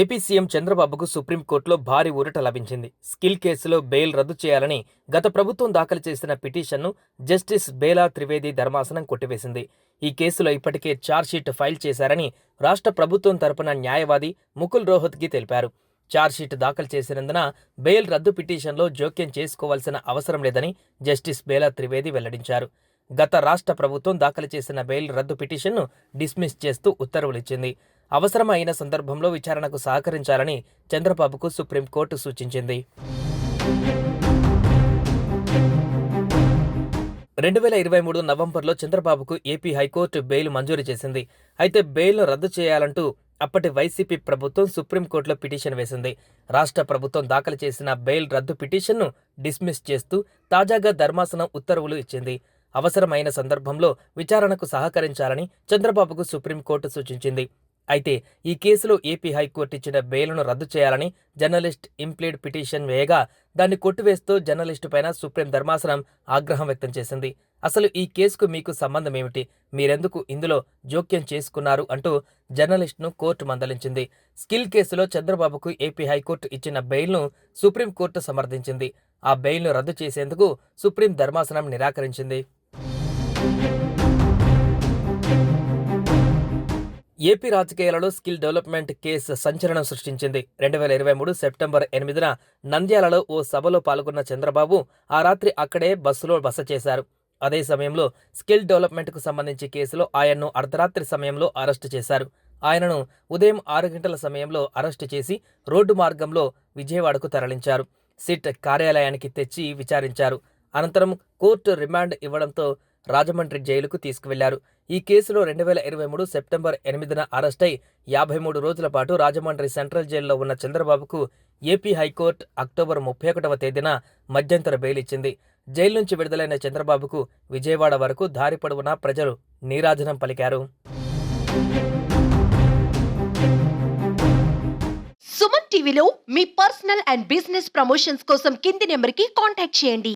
AP CM చంద్రబాబుకు సుప్రీంకోర్టులో భారీ ఊరట లభించింది. స్కిల్ కేసులో బెయిల్ రద్దు చేయాలని గత ప్రభుత్వం దాఖలు చేసిన పిటిషన్ను జస్టిస్ బేలా త్రివేది ధర్మాసనం కొట్టివేసింది. ఈ కేసులో ఇప్పటికే ఛార్జ్షీట్ ఫైల్ చేశారని రాష్ట్ర ప్రభుత్వం తరపున న్యాయవాది ముకుల్ రోహత్గి తెలిపారు. ఛార్జ్షీట్ దాఖలు చేసినందున బెయిల్ రద్దు పిటిషన్లో జోక్యం చేసుకోవాల్సిన అవసరం లేదని జస్టిస్ బేలా త్రివేది వెల్లడించారు. గత రాష్ట్ర ప్రభుత్వం దాఖలు చేసిన బెయిల్ రద్దు పిటిషన్ను డిస్మిస్ చేస్తూ ఉత్తర్వులిచ్చింది. అవసరమైన సందర్భంలో విచారణకు సహకరించాలని చంద్రబాబుకు సుప్రీంకోర్టు సూచించింది. రెండు వేల ఇరవై మూడు నవంబర్లో చంద్రబాబుకు ఏపీ హైకోర్టు బెయిల్ మంజూరు చేసింది. అయితే బెయిల్ను రద్దు చేయాలంటూ అప్పటి వైసీపీ ప్రభుత్వం సుప్రీంకోర్టులో పిటిషన్ వేసింది. రాష్ట్ర ప్రభుత్వం దాఖలు చేసిన బెయిల్ రద్దు పిటిషన్ను డిస్మిస్ చేస్తూ తాజాగా ధర్మాసనం ఉత్తర్వులు ఇచ్చింది. అవసరమైన సందర్భంలో విచారణకు సహకరించాలని చంద్రబాబుకు సుప్రీంకోర్టు సూచించింది. అయితే ఈ కేసులో ఏపీ హైకోర్టు ఇచ్చిన బెయిల్ను రద్దు చేయాలని జర్నలిస్ట్ ఇంప్లీడ్ పిటిషన్ వేయగా దాన్ని కొట్టివేస్తూ జర్నలిస్టు పైన సుప్రీం ధర్మాసనం ఆగ్రహం వ్యక్తం చేసింది. అసలు ఈ కేసుకు మీకు సంబంధం ఏమిటి? మీరెందుకు ఇందులో జోక్యం చేసుకున్నారు? అంటూ జర్నలిస్ట్ను కోర్టు మందలించింది. స్కిల్ కేసులో చంద్రబాబుకు ఏపీ హైకోర్టు ఇచ్చిన బెయిల్ను సుప్రీంకోర్టు సమర్థించింది. ఆ బెయిల్ను రద్దు చేసేందుకు సుప్రీం ధర్మాసనం నిరాకరించింది. ఏపీ రాజకీయాలలో స్కిల్ డెవలప్మెంట్ కేసు సంచలనం సృష్టించింది. రెండు వేల ఇరవై మూడు సెప్టెంబర్ ఎనిమిదిన నంద్యాలలో ఓ సభలో పాల్గొన్న చంద్రబాబు ఆ రాత్రి అక్కడే బస్సులో బస చేశారు. అదే సమయంలో స్కిల్ డెవలప్మెంట్కు సంబంధించి కేసులో ఆయన్ను అర్ధరాత్రి సమయంలో అరెస్టు చేశారు. ఆయనను ఉదయం ఆరు గంటల సమయంలో అరెస్టు చేసి రోడ్డు మార్గంలో విజయవాడకు తరలించారు. సిట్ కార్యాలయానికి తెచ్చి విచారించారు. అనంతరం కోర్టు రిమాండ్ ఇవ్వడంతో రాజమండ్రి జైలుకు తీసుకువెళ్ళారు. ఈ కేసులో రెండు వేల ఇరవై మూడు సెప్టెంబర్ ఎనిమిదిన అరెస్టై యాభై మూడు రోజుల పాటు రాజమండ్రి సెంట్రల్ జైల్లో ఉన్న చంద్రబాబుకు ఏపీ హైకోర్టు అక్టోబర్ ముప్పై ఒకటవ తేదీన మధ్యంతర బెయిల్ ఇచ్చింది జైలు నుంచి విడుదలైన చంద్రబాబుకు విజయవాడ వరకు దారి పొడవునా ప్రజలు నీరాజనం పలికారు. సుమన్ టీవీలో మీ పర్సనల్ అండ్ బిజినెస్ ప్రమోషన్స్ కోసం కింది నెంబర్కి కాంటాక్ట్ చేయండి.